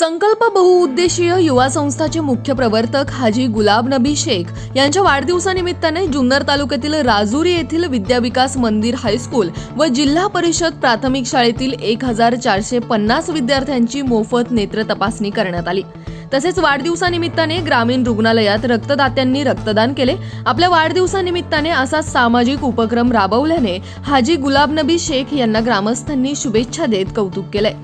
संकल्प बहुउद्देशीय युवा संस्थाचे मुख्य प्रवर्तक हाजी गुलाब नबी शेख यांच्या वाढदिवसानिमित्ताने जुन्नर तालुक्यातील राजुरी येथील विद्याविकास मंदिर हायस्कूल व जिल्हा परिषद प्राथमिक शाळेतील एक हजार चारशे पन्नास विद्यार्थ्यांची मोफत नेत्र तपासणी करण्यात आली. तसेच वाढदिवसानिमित्ताने ग्रामीण रुग्णालयात रक्तदात्यांनी रक्तदान केले. आपल्या वाढदिवसानिमित्ताने असा सामाजिक उपक्रम राबवल्याने हाजी गुलाब नबी शेख यांना ग्रामस्थांनी शुभेच्छा देत कौतुक केलंय.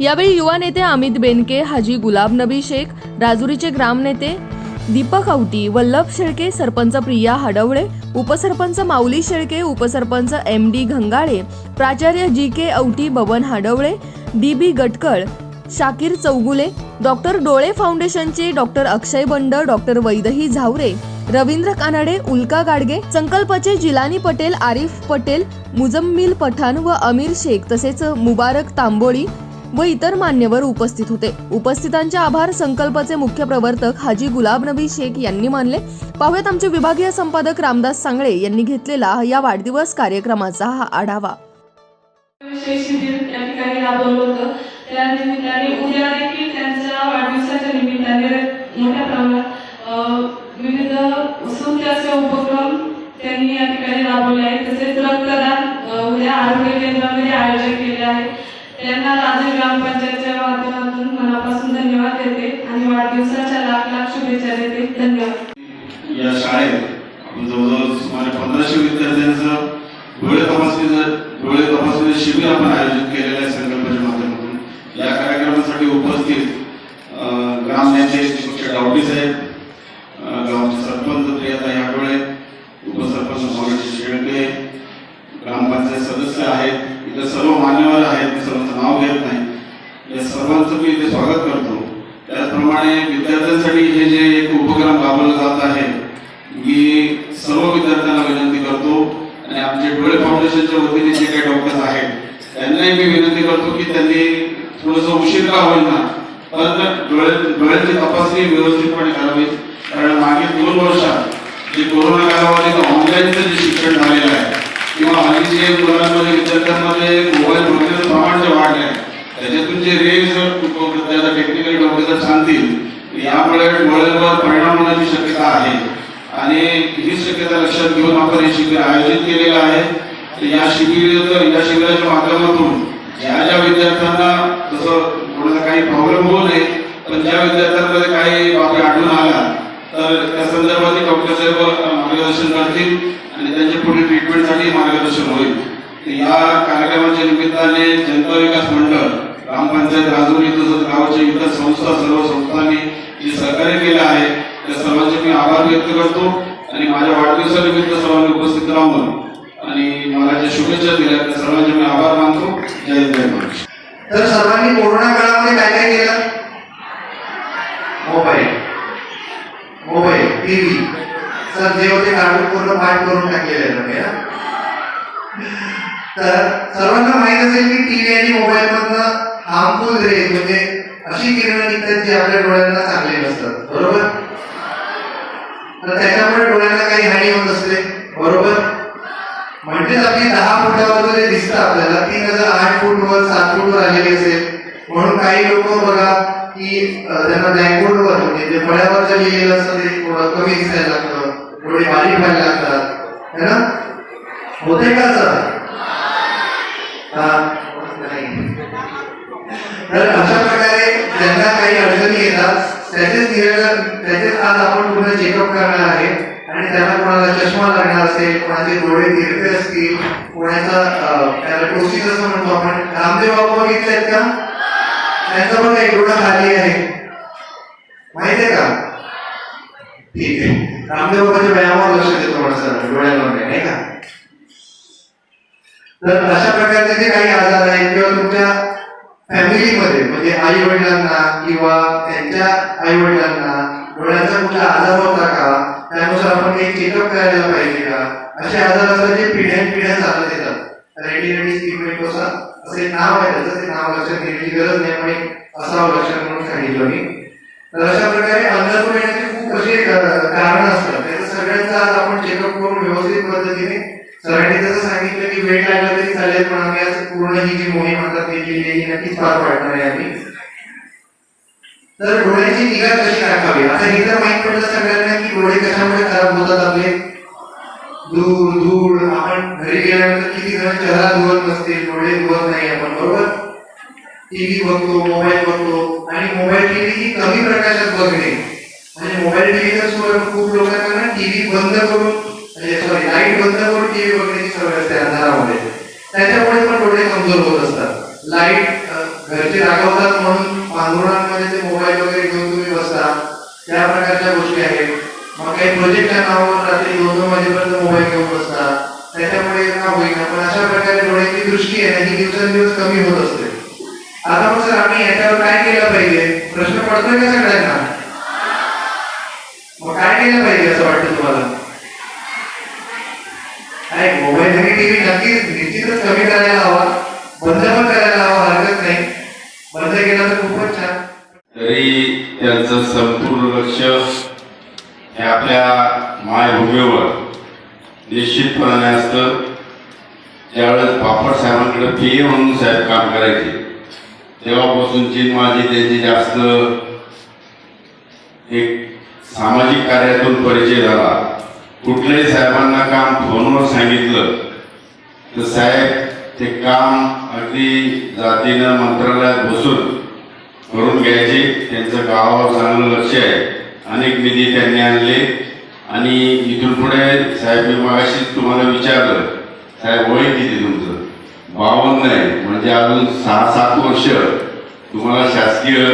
यावेळी युवा नेते अमित बेनके हाजी गुलाब नबी शेख राजुरीचे ग्रामनेते दीपक औटी वल्लभ शेळके सरपंच प्रिया हडवळे उपसरपंच माऊली शेळके उपसरपंच एम डी घंगाळे प्राचार्य G K Auti Baban Hadvale D B Gatkal Shakir Chougule doctor डोळे फाउंडेशनचे डॉक्टर अक्षय बंड डॉक्टर वैदही झावरे रवींद्र कानडे उल्का गाडगे संकल्पचे जिलानी पटेल आरिफ पटेल मुजम्मिल पठाण व अमीर शेख तसेच मुबारक तांबोळी व इतर मान्यवर उपस्थित होते. उपस्थितांचे आभार संकल्पचे मुख्य प्रवर्तक हाजी गुलाब नबी शेख यांनी मानले. पाहुयात आमचे विभागीय संपादक रामदास सांगळे यांनी घेतलेला या वाढदिवस कार्यक्रमाचा हा आढावा. उपक्रम त्यांनी या ठिकाणी राबवले आहेत. तसेच रक्तदान उद्या आरोग्य केंद्रामध्ये आयोजित वाढदिवसाच्या लाख लाख शुभेच्छा देते. धन्यवाद. या शाळेत आपण जवळजवळ सुमारे पंधराशे विद्यार्थ्यांचं डोळे तपासणीचं डोळे तपासणी शिबिर आपण आयोजित केलेलं आहे संकल्पाच्या माध्यमातून. या कार्यक्रमासाठी उपस्थित ग्रामनेते दीपक डावडी साहेब गावचे सरपंच प्रियता याडोळे उपसरपंच माऊली शेळके ग्रामपंचायत सदस्य आहेत इतर सर्व मान्यवर आहेत मी सर्वांचं नाव घेत नाही. या सर्वांचं मी इथे स्वागत करतो. त्याचप्रमाणे विद्यार्थ्यांसाठी हे जे एक उपक्रम राबवला जात आहे मी सर्व विद्यार्थ्यांना विनंती करतो आणि आमचे डोळे फाउंडेशनच्या वतीने जे काही डॉक्टर्स आहेत त्यांनाही मी विनंती करतो की त्यांनी थोडंसं उशीर का होईना परंतु डोळे डोळ्यांची तपासणी व्यवस्थितपणे करावी. कारण मागील दोन वर्षात जे कोरोना कालावधीत ऑनलाईनचं जे शिक्षण झालेलं आहे किंवा हल्लीचे मुलांमध्ये विद्यार्थ्यांमध्ये मोबाईल बघण्याचं प्रमाण जे वाढले आहे त्याच्यातून जे रेज त्याला टेक्निकल डॉक्टर सांगतील यामुळे डोळ्यांवर परिणाम होण्याची शक्यता आहे. आणि ही शक्यता लक्षात घेऊन आपण हे शिबिर आयोजित केलेलं आहे. तर या शिबिर या शिबिराच्या माध्यमातून ज्या ज्या विद्यार्थ्यांना जसं कोणाला काही प्रॉब्लेम होऊ नये पण ज्या विद्यार्थ्यांमध्ये काही बाबी आढळून आला तर त्या संदर्भात डॉक्टर साहेब मार्गदर्शन करतील आणि त्यांचे पुढील ट्रीटमेंटसाठी मार्गदर्शन होईल. तर या कार्यक्रमाच्या निमित्ताने जनता विकास मंडळ ग्रामपंचायत राजुरी तसंच गावाच्या इतर संस्था सर्व संस्थांनी जे सहकार्य केलं आहे त्या सर्वांचे मी आभार व्यक्त करतो आणि माझ्या वाढदिवसानिमित्त सर्वांनी उपस्थित राहून आणि मला ज्या शुभेच्छा दिल्या त्या सर्वांचे मी आभार मानतो. जय जय महाराज तर सर्वांनी कोरोना काळामध्ये काय काय केलं? मोबाईल. Mobile TV. सर जे होते काढून पूर्ण पाठ करून टाकलेले तर सर्वांना माहीत असेल की टीव्ही आणि मोबाईल मधनं हार्मफुल रे म्हणजे अशी किरणं निघतात जी आपल्या डोळ्यांना चांगली नसतात. बरोबर? तर त्याच्यामुळे डोळ्यांना काही हानी होत असते. बरोबर? म्हणजेच आपली दहा फुटावर जे दिसतं आपल्याला तीन हजार आठ फूट वर सात फूटवर आलेली असेल. म्हणून काही लोक बघा की त्यांना ब्लॅकबोर्डवर म्हणजे जे फळ्यावरचं लिहिलेलं असतं ते थोडं कमी दिसायला लागतं. थोडे बारीक व्हायला लागतात. है ना? होते का सर हा. तर अशा प्रकारे ज्यांना काही अडचणी येतात त्याचेच निराकरण त्याचेच आज आपण पुन्हा चेकअप करणार आहे. आणि त्यांना कोणाला चष्मा लागणार असेल कोणाचे डोळे तिरपे असतील कोणाचा त्याला टोसीस असं म्हणतो आपण. रामदेव बाबा बघितलेत का? त्यांचा पण एक डोळा खाली आहे. माहितीये का? ठीक आहे. रामदेव बाबाच्या व्यायामावर लक्ष देतो माणसाला डोळ्यांवर नाही का? तर अशा प्रकारचे जे काही आजार आहेत किंवा तुमच्या फॅमिलीमध्ये म्हणजे आई वडिलांना किंवा त्यांच्या आई वडिलांना डोळ्यांचा कुठला आजार होता का? त्यानुसार आपण काही चेकअप करायला पाहिजे का? असे आजार असतात जे पिढ्यान पिढ्या चालत येतात. रेडी पिगमेंटोसा असे नाव आहे त्याचं ते नाव लक्षात घेण्याची गरज नाही पण असावं लक्षात म्हणून सांगितलं मी. तर अशा प्रकारे अंधारून येण्याचे खूप असे कारण असतात. त्याचं सगळ्यांचा आज आपण चेकअप करून व्यवस्थित पद्धतीने सरांनी जसं सांगितलं की वेळ लागला तरी चालेल पण आम्ही आज पूर्ण ही जी मोहीम आता केलेली आहे ही नक्कीच पार पाडणार आहे आम्ही. तर डोळ्याची निगा कशी राखावी? आता हे तर माहीत पडलं सगळ्यांना की डोळे कशामुळे खराब होतात आपले? धूळ धूळ आपण घरी गेल्यानंतर किती जण चेहरा धुवत नसते डोळे धुवत नाही आपण बरोबर? टीव्ही बघतो मोबाईल बघतो आणि मोबाईल टीव्ही ही कमी प्रकाशात बघणे. म्हणजे मोबाईल टीव्ही तर खूप लोकांना टीव्ही बंद करून म्हणजे सॉरी लाइट बंद करून टीव्ही बघण्याची सवय असते अंधारामध्ये. त्याच्यामुळे पण डोळे कमजोर होत असतात. लाइट घरचे रागवतात म्हणून पांघरुणांमध्ये ते मोबाईल वगैरे घेऊन तुम्ही बसता. त्या प्रकारच्या गोष्टी आहेत. मग काही प्रोजेक्टच्या नावावर रात्री दोन दोन वाजेपर्यंत मोबाईल घेऊन बसता. त्याच्यामुळे का होईना. पण अशा प्रकारे डोळ्याची दृष्टी आहे ही दिवसेंदिवस कमी होत असते. आता मग सर आम्ही याच्यावर काय केलं पाहिजे? प्रश्न पडतोय का सगळ्यांना? मग काय केलं पाहिजे असं वाटतं तुम्हाला? नाही मोबाईल आणि टीव्ही नक्कीच निश्चितच कमी करायला हवा. बंद पण करायला हवा हरकत नाही. बंद केला तर खूपच छान. तरी त्यांचं संपूर्ण लक्ष हे आपल्या मायभूमीवर निश्चितपणाने असतं. ज्यावेळेस बापट साहेबांकडे पी ए म्हणून साहेब काम करायचे. तेव्हापासूनची माझी त्यांची जास्त एक सामाजिक कार्यातून परिचय झाला. कुठल्याही साहेबांना काम फोनवर सांगितलं तर साहेब ते काम अगदी जातीनं मंत्रालयात बसून करून घ्यायचे. त्यांचं गावावर चांगलं लक्ष आहे. अनेक निधी त्यांनी आणले. आणि इथून पुढे साहेब मी मागाशीच तुम्हाला विचारलं साहेब वय किती तुमचं? बावन्न आहे. म्हणजे अजून सहा सात वर्ष. तुम्हाला शासकीय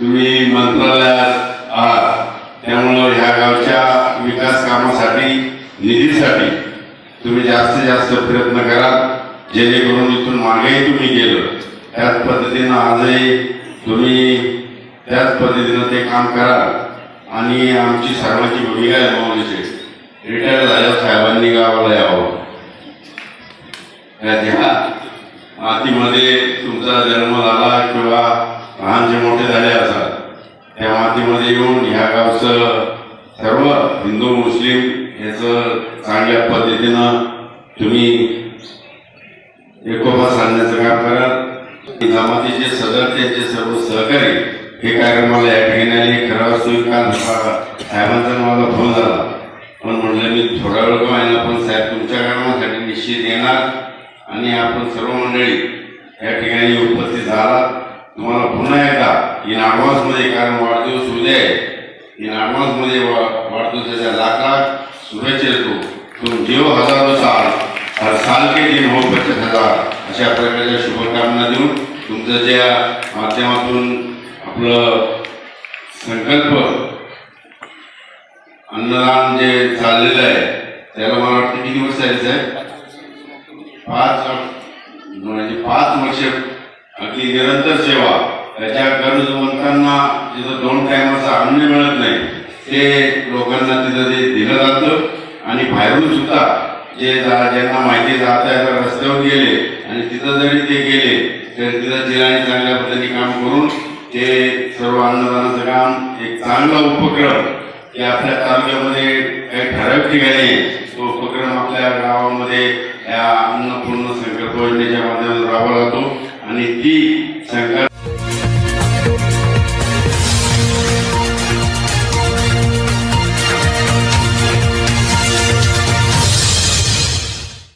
तुम्ही मंत्रालयात आहात. त्यामुळं ह्या गावच्या विकास कामासाठी निधीसाठी तुम्ही जास्तीत जास्त प्रयत्न करा जेणेकरून इथून मागेही तुम्ही गेलं. त्याच पद्धतीनं आजही तुम्ही त्याच पद्धतीनं ते काम करा. आणि आमची सर्वांची भूमिका आहे माऊलीची रिटायर झाल्या साहेबांनी गावाला यावं. त्या मातीमध्ये तुमचा जन्म झाला किंवा लहान जे मोठे झाले असाल त्या मातीमध्ये येऊन ह्या गावचं सर्व हिंदू मुस्लिम याचं चांगल्या पद्धतीनं तुम्ही एकोपा साधण्याचं काम करा. जमातीचे सदस्यांचे सर्व सहकारी हे कार्यक्रमाला या ठिकाणी आले खरं असतो काल साहेबांचा मला फोन झाला. पण म्हटलं मी थोडा वेळ का पण साहेब तुमच्या कामासाठी निश्चित येणार. आणि आपण सर्व मंडळी या ठिकाणी उपस्थित झाला. तुम्हाला पुन्हा एकदा की नागवासमध्ये मध्ये कारण वाढदिवस उद्या आहे इन ॲडव्हान्समध्ये वा- वाढदिवसाच्या लाख शुभेच्छा देतो तुम जीव हजारो साल हर साल के दिन हो पच्चीस हजार अशा प्रकारच्या शुभकामना देऊन तुमचं ज्या माध्यमातून आपलं संकल्प अन्नदान जे चाललेलं आहे त्याला मला वाटतं किती वर्ष आहे साहेब पाच म्हणजे पाच वर्ष अगदी निरंतर सेवा त्याच्या गरजवंतांना तिथं दोन टायमाचं अन्न मिळत नाही ते लोकांना तिथं ते दिलं जातं. आणि बाहेरून सुद्धा जे जा- ज्यांना माहिती जात आहे रस्त्यावर गेले आणि तिथं जरी ते गेले तर तिथं जिल्ह्याने चांगल्या पद्धतीने काम करून ते सर्व अन्नदानाचं काम एक चांगला उपक्रम की आपल्या तालुक्यामध्ये काही ठराविक ठिकाणी तो उपक्रम आपल्या गावामध्ये या अन्नपूर्ण संकल्प योजनेच्या माध्यमातून राबवला जातो. आणि ती संकल्प